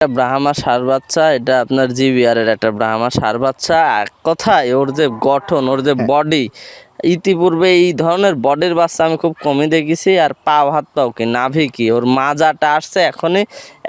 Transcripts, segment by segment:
ব্রাহ্মা সার বাচ্চা এটা আপনার জিবিআরের একটা ব্রাহ্মা সার বাচ্চা। এক কথায় ওর যে গঠন ওর যে বডি ইতিপূর্বে এই ধরনের বডির বাচ্চা আমি খুব কমই দেখেছি আর পাও হাত পাও কি নাভি কি? ওর মাজাটা আসছে এখনই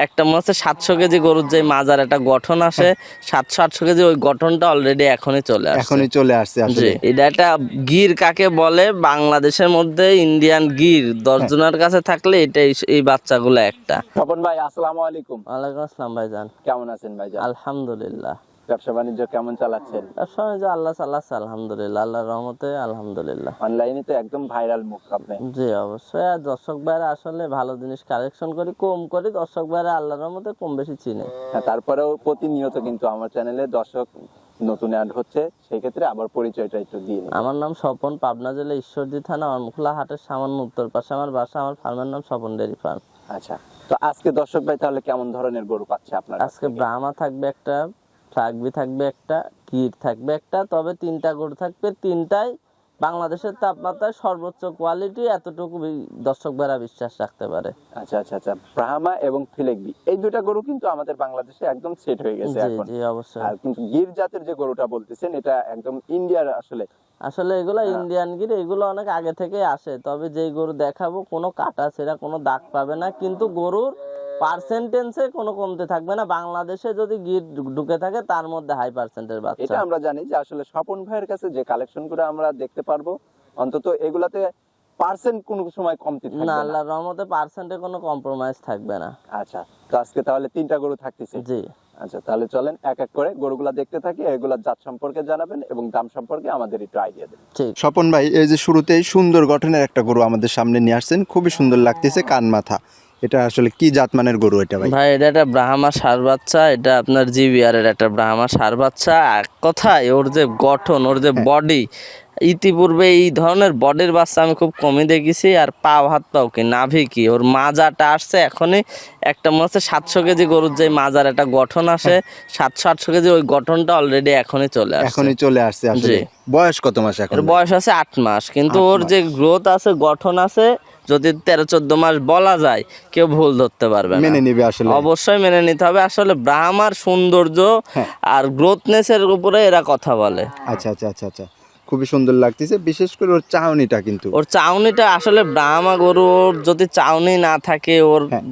একটা মনে হচ্ছে সাতশো কেজি গরুর যে মাজার একটা গঠন আসে সাতশো আটশো কেজি ওই গঠনটা অলরেডি এখনই চলে আসছে। এখনই চলে আসছে জি এটা একটা গির কাকে বলে? বাংলাদেশের মধ্যে ইন্ডিয়ান গির দশজনের কাছে থাকলে এটা এই বাচ্চাগুলো একটা। স্বপন ভাই আসসালামু আলাইকুম। ওয়ালাইকুম আসসালাম ভাইজান। কেমন আছেন ভাই আলহামদুলিল্লাহ। ব্যবসা বাণিজ্য কেমন চালাচ্ছেন? ব্যবসা যে আল্লাহ সাল্লাহ আলহামদুলিল্লাহ। আল্লাহর রহমতে আলহামদুলিল্লাহ। অনলাইনে তো একদম ভাইরাল মুখ আপনি। জি অবশ্যই। আর দর্শক ভাইরা আসলে ভালো জিনিস কালেকশন করি কম করি দর্শক ভাইরা আল্লাহর রহমতে কম বেশি চিনে। হ্যাঁ, তারপরেও প্রতিনিয়ত কিন্তু আমার চ্যানেলে দর্শক নতুন অ্যাড হচ্ছে সেই ক্ষেত্রে আবার পরিচয়টা একটু দিয়ে আমার নাম স্বপন পাবনা জেলা ঈশ্বরদী থানা অনখোলা হাটের সামান্য উত্তর পাশে আমার বাসা আমার ফার্মের নাম স্বপন ডেরি ফার্ম। আচ্ছা তো আজকে দর্শক ভাই তাহলে কেমন ধরনের গরু পাচ্ছে আপনার আজকে ব্রাহ্মা থাকবে একটা ফ্লাগবি থাকবে একটা কিট থাকবে একটা তবে তিনটা গরু থাকবে। তিনটাই বাংলাদেশের তাপমাত্রায় সর্বোচ্চ কোয়ালিটি এতটুকু দর্শক ভাইরা বিশ্বাস রাখতে পারে। আচ্ছা আচ্ছা আচ্ছা ব্রাহ্মা এবং ফিলেকবি এই দুটা গরু কিন্তু আমাদের বাংলাদেশে একদম সেট হয়ে গেছে এখন। জি অবশ্যই। আর কিন্তু গির জাতের যে গরুটা বলতেছেন এটা একদম ইন্ডিয়ার আসলে। আসলে এগুলো ইন্ডিয়ান গির এগুলো অনেক আগে থেকে আসে তবে যেই গরু দেখাবো কোনো কাটা ছেঁড়া কোনো দাগ পাবে না। কিন্তু গরুর পার্সেন্টেন্সে কোনো কমতে থাকবে না। বাংলাদেশে যদি ঢু- ঢুকে থাকে তার মধ্যে হাই পার্সেন্টের বাচ্চা। এটা আমরা জানি যে আসলে স্বপন ভাইয়ের কাছে যে কালেকশন করে আমরা দেখতে পারব অন্তত এগুলাতে পার্সেন্ট কোনো সময় কমতি থাকবে না না। আল্লাহর রহমতে পার্সেন্টে কোনো কম্প্রোমাইজ থাকবে না। আচ্ছা তো আজকে তাহলে তিনটা গরু থাকতেছে। জি। আচ্ছা তাহলে চলেন এক এক করে গরুগুলা দেখতে থাকি এগুলার জাত সম্পর্কে জানাবেন এবং দাম সম্পর্কে আমাদের একটু আইডিয়া দেবেন ঠিক স্বপন ভাই এই যে শুরুতেই সুন্দর গঠনের একটা গরু আমাদের সামনে নিয়ে আসছেন খুবই সুন্দর লাগতেছে কান মাথা। এটা আসলে কি জাতমানের গরু এটা ভাই? ভাই এটা একটা ব্রাহ্মা সার বাচ্চা এটা আপনার জিবিআর এর একটা ব্রাহ্মা সার বাচ্চা। এক কথায় ওর যে গঠন ওর যে বডি ইতিপূর্বে এই ধরনের বডির বাচ্চা আমি খুব কমই দেখেছি আর পাও হাত পাও কি নাভি কি ওর মাজাটা আসছে এখনই একটা মনে হচ্ছে সাতশো কেজি গরুর যে মাজার একটা গঠন আসে সাতশো আটশো কেজি ওই গঠনটা অলরেডি এখনই চলে আসছে। এখনই চলে আসছে আসলে জি। বয়স কত মাস এখন? বয়স আছে আট মাস কিন্তু ওর যে গ্রোথ আছে গঠন আছে যদি তেরো চোদ্দ মাস বলা যায় কেউ ভুল ধরতে পারবে মেনে নিবে আসলে। অবশ্যই মেনে নিতে হবে আসলে ব্রাহ্মার সৌন্দর্য হ্যাঁ। আর গ্রোথনেসের উপরে এরা কথা বলে। আচ্ছা আচ্ছা আচ্ছা আচ্ছা। খুবই সুন্দর লাগতেছে বিশেষ করে ওর চাউনিটা কিন্তু। ওর চাউনিটা আসলে ব্রাহ্মা গরুর যদি চাউনি না থাকে ওর হ্যাঁ।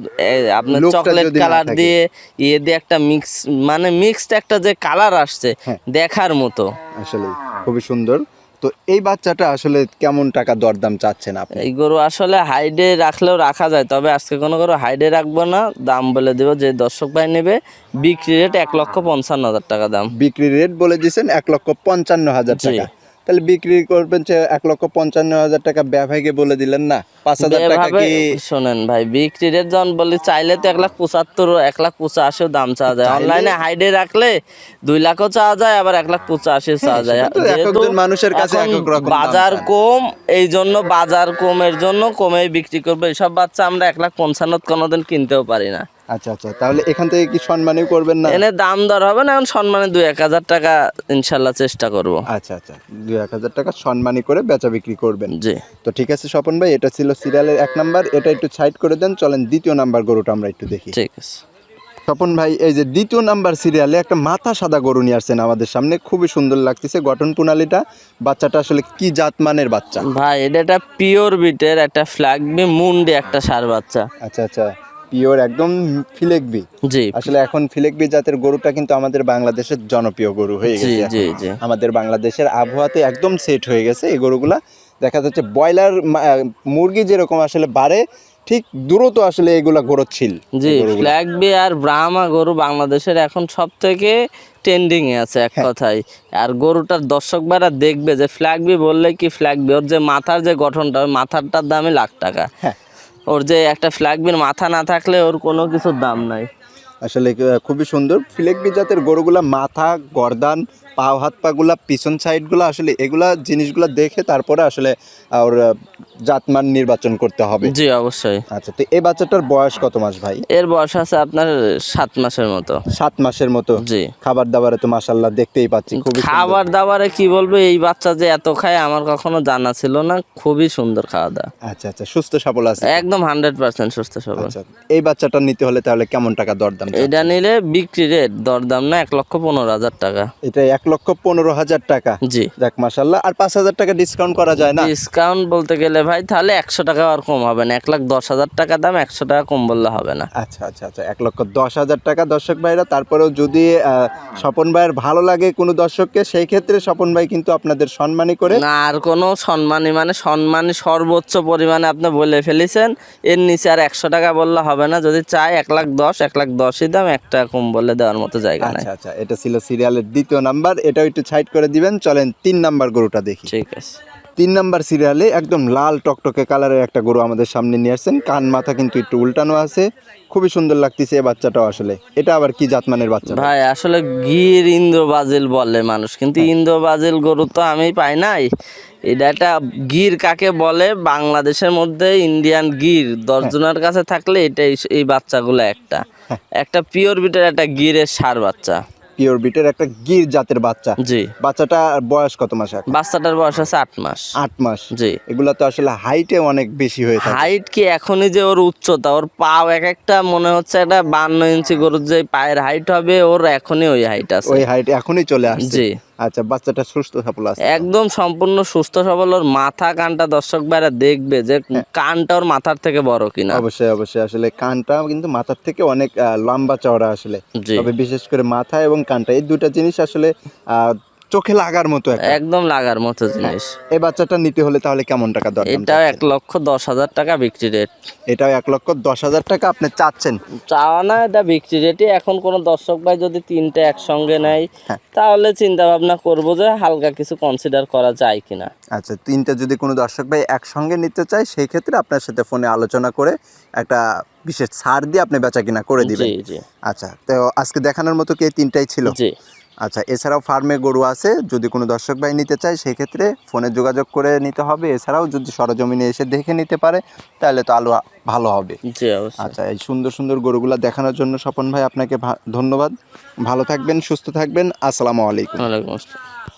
আপনার চকলেট কালার দিয়ে ইয়ে দিয়ে একটা মিক্স মানে মিক্সড একটা যে কালার আসছে হ্যাঁ। দেখার মতো। আসলে খুবই সুন্দর। তো এই বাচ্চাটা আসলে কেমন টাকা দরদাম চাচ্ছেন আপনি? এই গরু আসলে হাইডে রাখলেও রাখা যায় তবে আজকে কোনো গরু হাইডে রাখব না দাম বলে দেবো যে দর্শক ভাই নেবে বিক্রি রেট এক লক্ষ পঞ্চান্ন হাজার টাকা দাম। বিক্রি রেট বলে দিয়েছেন এক লক্ষ পঞ্চান্ন হাজার টাকা। তাহলে বিক্রি করবেন যে এক লক্ষ পঞ্চান্ন হাজার টাকা। ব্যবসায়ীকে বলে দিলেন না? পাঁচ হাজার টাকা কি শোনেন ভাই বিক্রি রেট যখন বলি চাইলে তো এক লাখ পঁচাত্তর এক লাখ পঁচাশিও দাম চাওয়া যায়। অনলাইনে হাইডে রাখলে দুই লাখও চাওয়া যায় আবার এক লাখ পঁচাশিও চাওয়া যায়। যেহেতু মানুষের কাছে বাজার কম এই জন্য বাজার কমের জন্য কমে বিক্রি করব। এইসব বাচ্চা আমরা এক লাখ পঞ্চান্ন কোনোদিন কিনতেও পারি না। আচ্ছা আচ্ছা। তাহলে এখান থেকে কি সম্মানই করবেন না? এনে দাম দর হবে না এখন সম্মানে দুই এক হাজার টাকা ইনশাল্লাহ চেষ্টা করব। আচ্ছা আচ্ছা। দুই এক হাজার টাকা সম্মানী করে বেচা বিক্রি করবেন। জি। তো ঠিক আছে স্বপন ভাই এটা ছিল সিরিয়ালের এক নাম্বার। এটা একটু সাইড করে দেন চলেন দ্বিতীয় নাম্বার গরুটা আমরা একটু দেখি। ঠিক আছে। স্বপন ভাই এই যে দ্বিতীয় নাম্বার সিরিয়ালে একটা মাথা সাদা গরু নিয়ে আসছেন আমাদের সামনে খুবই সুন্দর লাগতেছে গঠন প্রণালীটা। বাচ্চাটা আসলে কি জাতমানের বাচ্চা? ভাই এটা একটা পিওর বিটের একটা ফ্ল্যাগবি মুন্ডি একটা সার বাচ্চা। আচ্ছা আচ্ছা। পিওর একদম ফিলেকবি। জি। আসলে এখন ফিলেকবি জাতের গরুটা কিন্তু আমাদের বাংলাদেশের জনপ্রিয় গরু হয়ে গেছে। জি জি। আমাদের বাংলাদেশের আবহাওয়াতে একদম সেট হয়ে গেছে এই গরুগুলা। দেখা যাচ্ছে ব্রয়লার মুরগি যেরকম আসলে বাড়ে ঠিক দ্রুত আসলে এগুলা গড়চ্ছিল জি ফ্ল্যাগবি আর ব্রাহ্মা গরু বাংলাদেশের এখন সব থেকে ট্রেন্ডিং এ আছে এক কথায়। আর গরুটার দর্শক ভাইরা দেখবে যে ফ্ল্যাগবি বললে কি ফ্ল্যাগবি? ওর যে মাথার যে গঠনটা মাথারটার দামই লাখ টাকা। হ্যাঁ। ওর যে একটা ফ্ল্যাগবির মাথা না থাকলে ওর কোনো কিছুর দাম নাই। আসলে খুবই সুন্দর। ফিলেকবি জাতের গরুগুলা মাথা, গর্দান পাও হাত পাগুলা পিছন সাইডগুলো আসলে এগুলা জিনিসগুলো দেখে তারপরে আসলে ওর জাতমান নির্বাচন করতে হবে। জি অবশ্যই। আচ্ছা তো এই বাচ্চাটার বয়স কত মাস ভাই? এর বয়স আছে আপনার সাত মাসের মতো। সাত মাসের মতো? জি। খাবার দাবারে তো মাসাল্লাহ দেখতেই পাচ্ছি খুবই খাবার দাবারে কি বলব এই বাচ্চা যে এত খায় আমার কখনো জানা ছিল না খুবই সুন্দর খাওয়া দাওয়া আচ্ছা আচ্ছা সুস্থ সবল আছে। একদম হান্ড্রেড পার্সেন্ট সুস্থ সবল। আচ্ছা এই বাচ্চাটা নিতে হলে তাহলে কেমন টাকা দরদাম এটা নিলে বিক্রি রেট দরদাম না এক লক্ষ পনেরো হাজার টাকা। এটা এক লক্ষ পনেরো হাজার টাকা। জি। যাক মাসাল্লাহ আর পাঁচ হাজার টাকা ডিসকাউন্ট করা যায় না? ডিসকাউন্ট বলতে গেলে ভাই তাহলে একশো টাকা আর কম হবে না। এক লাখ দশ হাজার টাকা দাম একশো টাকা কম বললে হবে না। আচ্ছা আচ্ছা আচ্ছা। এক লক্ষ দশ হাজার টাকা দর্শক ভাইরা। তারপরেও যদি স্বপন ভাইয়ের ভালো লাগে কোনো দর্শককে সেই ক্ষেত্রে স্বপন ভাই কিন্তু আপনাদের সম্মানী করে। না আর কোনো সম্মানী মানে সম্মানী সর্বোচ্চ পরিমাণে আপনি বলে ফেলেছেন। এর নিচে আর একশো টাকা বললে হবে না। যদি চাই এক লাখ দশ এক লাখ দশই দাম একটা কম বলে দেওয়ার মতো জায়গা আচ্ছা আচ্ছা। এটা ছিল সিরিয়ালের দ্বিতীয় নাম্বার এটাও একটু সাইড করে দিবেন। চলেন তিন নাম্বার গরুটা দেখি। ঠিক আছে। তিন নাম্বার সিরিয়ালে একদম লাল টকটকে কালারের একটা গরু আমাদের সামনে নিয়ে আসছেন। কান মাথা কিন্তু একটু উল্টানো আছে। খুবই সুন্দর লাগতেছে এই বাচ্চাটাও আসলে। এটা আবার কি জাতমানের বাচ্চা? ভাই আসলে গির ইন্দ্র বাজিল বলে মানুষ। কিন্তু ইন্দ্র বাজিল গরু তো আমি পাই নাই। এটা একটা গির কাকে বলে? বাংলাদেশের মধ্যে ইন্ডিয়ান গির। দশজনের কাছে থাকলে এটাই এই বাচ্চাগুলো একটা। একটা পিওর বিটের একটা গিরের সার বাচ্চা। পিওর বিটের একটা গির জাতের বাচ্চা। জি। বাচ্চাটা বয়স কত মাস এখন? বাচ্চাটার বয়স আছে আট মাস। আট মাস। জি। এগুলা তো আসলে হাইটে অনেক বেশি হয়ে থাকে। হাইট কি এখনই যে ওর উচ্চতা ওর পাও এক একটা মনে হচ্ছে একটা বান্ন ইঞ্চি গরুর যে পায়ের হাইট হবে ওর এখনই ওই হাইট আছে। ওই হাইট এখনই চলে আসছে। জি। আচ্ছা বাচ্চাটা সুস্থ সবল আছে একদম সম্পূর্ণ সুস্থ সবল। ওর মাথা কানটা দর্শক ভাইরা দেখবে যে কানটা ওর মাথার থেকে বড় কিনা। অবশ্যই অবশ্যই। আসলে কানটা কিন্তু মাথার থেকে অনেক লম্বা চওড়া আসলে। তবে বিশেষ করে মাথা এবং কানটা এই দুটা জিনিস আসলে আহ, চোখে লাগার মতো একদম লাগার মতো জিনিস। এই বাচ্চাটা নিতে হলে তাহলে কেমন টাকা দরকার এটাও এক লক্ষ দশ হাজার টাকা বিক্রি রেট এটাও এক লক্ষ দশ হাজার টাকা আপনি চাচ্ছেন? চাওয়া না এটা বিক্রি রেটে এখন কোনো দর্শক ভাই যদি তিনটে একসঙ্গে নেয় হ্যাঁ। তাহলে চিন্তা ভাবনা করব যে হালকা কিছু কনসিডার করা যায় কিনা। আচ্ছা তিনটা যদি কোনো দর্শক ভাই একসঙ্গে নিতে চায় সেই ক্ষেত্রে আপনার সাথে ফোনে আলোচনা করে একটা বিশেষ ছাড় দিয়ে আপনি বেচা কিনা করে দিবেন। আচ্ছা তো আজকে দেখানোর মতো কি তিনটাই ছিল? জি। আচ্ছা এছাড়াও ফার্মে গরু আছে যদি কোনো দর্শক ভাই নিতে চায় সেক্ষেত্রে ফোনে যোগাযোগ করে নিতে হবে। এছাড়াও যদি সরজমিনে এসে দেখে নিতে পারে তাহলে তো আলো ভালো হবে। আচ্ছা এই সুন্দর সুন্দর গরুগুলো দেখানোর জন্য স্বপন ভাই আপনাকে ধন্যবাদ। ভালো থাকবেন সুস্থ থাকবেন। আসসালামু আলাইকুম। আসসালাম।